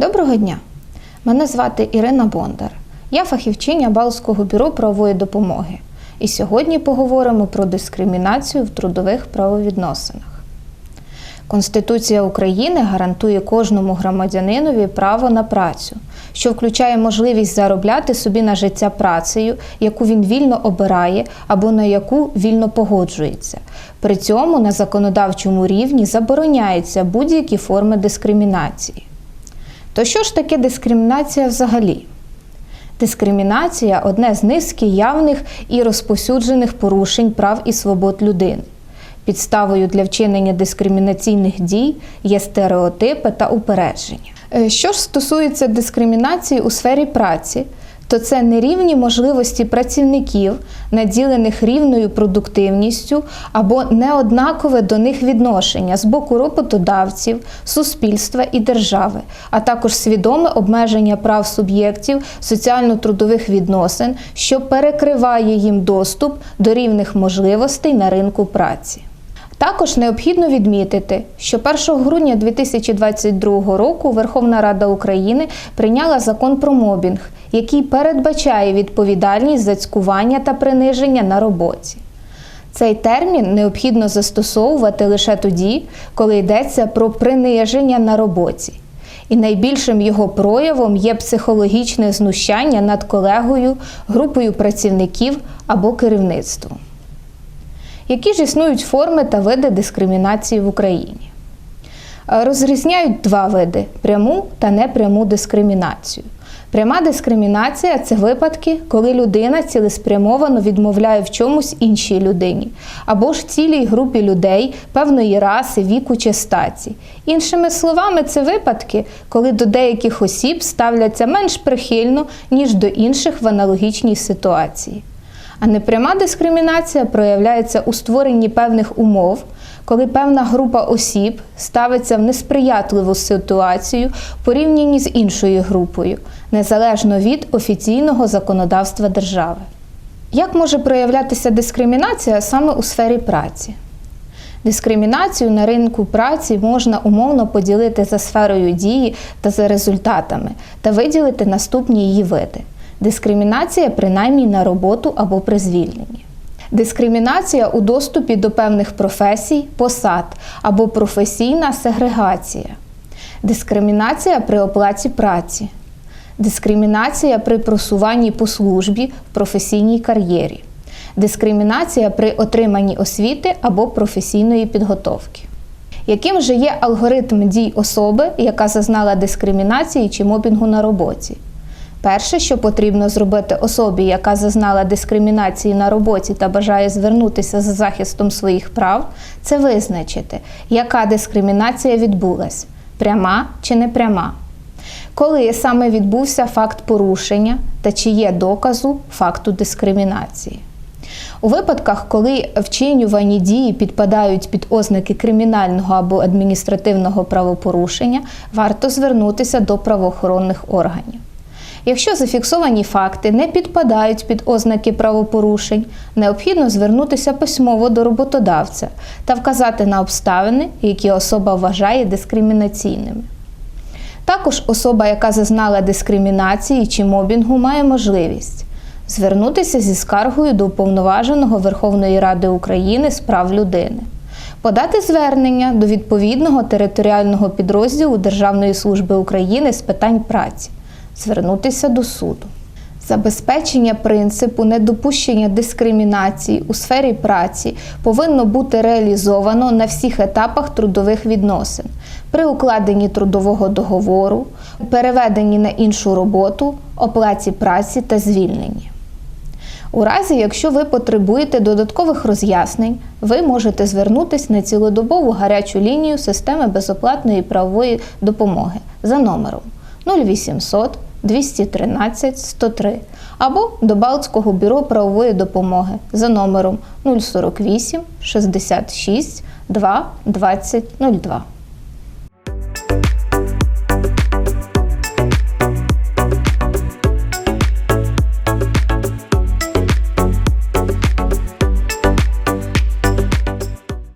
Доброго дня! Мене звати Ірина Бондар. Я фахівчиня Балтського бюро правової допомоги. І сьогодні поговоримо про дискримінацію в трудових правовідносинах. Конституція України гарантує кожному громадянинові право на працю, що включає можливість заробляти собі на життя працею, яку він вільно обирає або на яку вільно погоджується. При цьому на законодавчому рівні забороняються будь-які форми дискримінації. То що ж таке дискримінація взагалі? Дискримінація одне з низки явних і розповсюджених порушень прав і свобод людини. Підставою для вчинення дискримінаційних дій є стереотипи та упередження. Е, Що ж стосується дискримінації у сфері праці, то це нерівні можливості працівників, наділених рівною продуктивністю або неоднакове до них відношення з боку роботодавців, суспільства і держави, а також свідоме обмеження прав суб'єктів соціально-трудових відносин, що перекриває їм доступ до рівних можливостей на ринку праці. Також необхідно відмітити, що 1 грудня 2022 року Верховна Рада України прийняла закон про мобінг, який передбачає відповідальність за цькування та приниження на роботі. Цей термін необхідно застосовувати лише тоді, коли йдеться про приниження на роботі. І найбільшим його проявом є психологічне знущання над колегою, групою працівників або керівництвом. Які ж існують форми та види дискримінації в Україні? Е, Розрізняють два види пряму та непряму дискримінацію. Пряма дискримінація це випадки, коли людина цілеспрямовано відмовляє в чомусь іншій людині, або ж цілій групі людей певної раси, віку чи статі. Іншими словами, це випадки, коли до деяких осіб ставляться менш прихильно, ніж до інших в аналогічній ситуації. А непряма дискримінація проявляється у створенні певних умов, коли певна група осіб ставиться в несприятливу ситуацію порівнянні з іншою групою, незалежно від офіційного законодавства держави. Як може проявлятися дискримінація саме у сфері праці? Дискримінацію на ринку праці можна умовно поділити за сферою дії та за результатами та виділити наступні її види. Дискримінація принаймні на роботу або при звільненні. Дискримінація у доступі до певних професій, посад або професійна сегрегація. Дискримінація при оплаті праці. Дискримінація при просуванні по службі в професійній кар'єрі. Дискримінація при отриманні освіти або професійної підготовки. Яким же є алгоритм дій особи, яка зазнала дискримінації чи мобінгу на роботі? Перше, що потрібно зробити особі, яка зазнала дискримінації на роботі та бажає звернутися за захистом своїх прав, це визначити, яка дискримінація відбулась пряма чи непряма. Коли саме відбувся факт порушення та чи є доказу факту дискримінації. У випадках, коли вчинювані дії підпадають під ознаки кримінального або адміністративного правопорушення, варто звернутися до правоохоронних органів. Якщо зафіксовані факти не підпадають під ознаки правопорушень, необхідно звернутися письмово до роботодавця та вказати на обставини, які особа вважає дискримінаційними. Також особа, яка зазнала дискримінації чи мобінгу, має можливість звернутися зі скаргою до уповноваженого Верховної Ради України з прав людини, подати звернення до відповідного територіального підрозділу Державної служби України з питань праці звернутися до суду. Забезпечення принципу недопущення дискримінації у сфері праці повинно бути реалізовано на всіх етапах трудових відносин при укладенні трудового договору, переведенні на іншу роботу, оплаті праці та звільненні. У разі, якщо ви потребуєте додаткових роз'яснень, ви можете звернутися на цілодобову гарячу лінію системи безоплатної правової допомоги за номером 0800 213 103 або до Балтського бюро правової допомоги за номером 048 66 2 20 02.